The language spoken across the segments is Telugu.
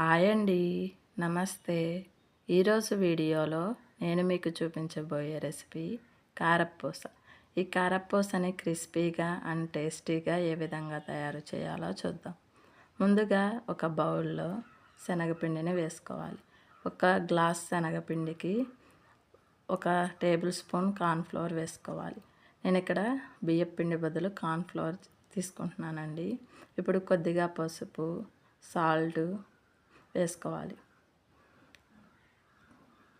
హాయ్ అండి. నమస్తే. ఈరోజు వీడియోలో నేను మీకు చూపించబోయే రెసిపీ కారపూస ఈ కారపూసని క్రిస్పీగా అండ్ టేస్టీగా ఏ విధంగా తయారు చేయాలో చూద్దాం. ముందుగా ఒక బౌల్లో శనగపిండిని వేసుకోవాలి. ఒక గ్లాస్ శనగపిండికి ఒక టేబుల్ స్పూన్ కార్న్ఫ్లోర్ వేసుకోవాలి. నేను ఇక్కడ బియ్యపిండి బదులు కార్న్ఫ్లోర్ తీసుకుంటున్నానండి. ఇప్పుడు కొద్దిగా పసుపు సాల్ట్ వేసుకోవాలి.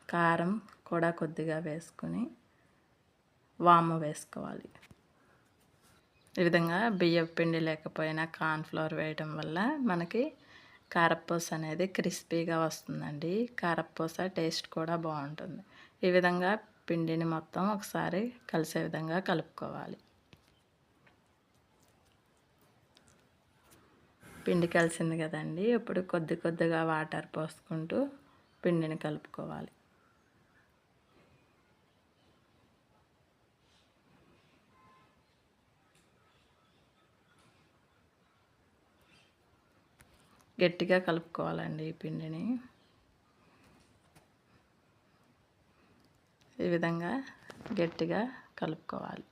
కారం కూడా కొద్దిగా వేసుకొని వాము వేసుకోవాలి. ఈ విధంగా బియ్యం పిండి లేకపోయినా కార్న్ఫ్లవర్ వేయడం వల్ల మనకి కారపూస అనేది క్రిస్పీగా వస్తుందండి. కారపూస టేస్ట్ కూడా బాగుంటుంది. ఈ విధంగా పిండిని మొత్తం ఒకసారి కలిసే విధంగా కలుపుకోవాలి. పిండి కలిసింది కదండి. ఇప్పుడు కొద్ది కొద్దిగా వాటర్ పోసుకుంటూ పిండిని కలుపుకోవాలి. గట్టిగా కలుపుకోవాలండి ఈ పిండిని. ఈ విధంగా గట్టిగా కలుపుకోవాలి.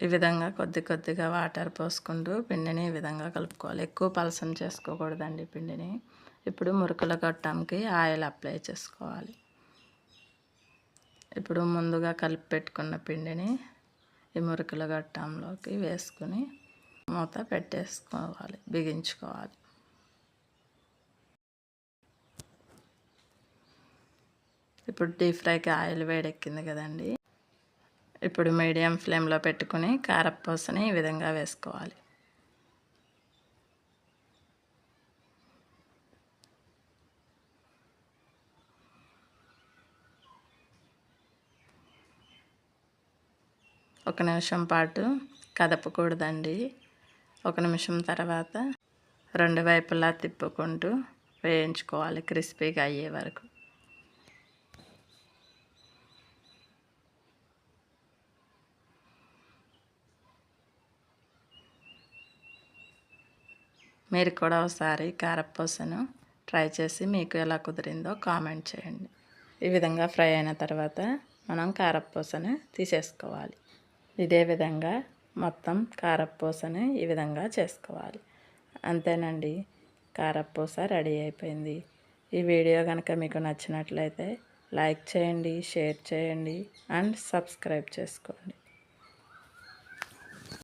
ఈ విధంగా కొద్ది కొద్దిగా వాటర్ పోసుకుంటూ పిండిని ఈ విధంగా కలుపుకోవాలి. ఎక్కువ పలసం చేసుకోకూడదండి పిండిని. ఇప్పుడు మురుకుల గొట్టంకి ఆయిల్ అప్లై చేసుకోవాలి. ఇప్పుడు ముందుగా కలిపి పెట్టుకున్న పిండిని ఈ మురుకుల గొట్టంలోకి వేసుకుని మూత పెట్టేసుకోవాలి బిగించుకోవాలి. ఇప్పుడు డీప్ ఫ్రైకి ఆయిల్ వేడెక్కింది కదండి. ఇప్పుడు మీడియం ఫ్లేమ్లో పెట్టుకుని కారపూసని ఈ విధంగా వేసుకోవాలి. ఒక నిమిషం పాటు కదపకూడదండి. ఒక నిమిషం తర్వాత రెండు వైపులా తిప్పుకుంటూ వేయించుకోవాలి క్రిస్పీగా అయ్యే వరకు. మీరు కూడా ఒకసారి కారపూసను ట్రై చేసి మీకు ఎలా కుదిరిందో కామెంట్ చేయండి. ఈ విధంగా ఫ్రై అయిన తర్వాత మనం కారపూసను తీసేసుకోవాలి. ఇదే విధంగా మొత్తం కారపూసని ఈ విధంగా చేసుకోవాలి. అంతేనండి కారపూస రెడీ అయిపోయింది. ఈ వీడియో కనుక మీకు నచ్చినట్లయితే లైక్ చేయండి షేర్ చేయండి అండ్ సబ్స్క్రైబ్ చేసుకోండి.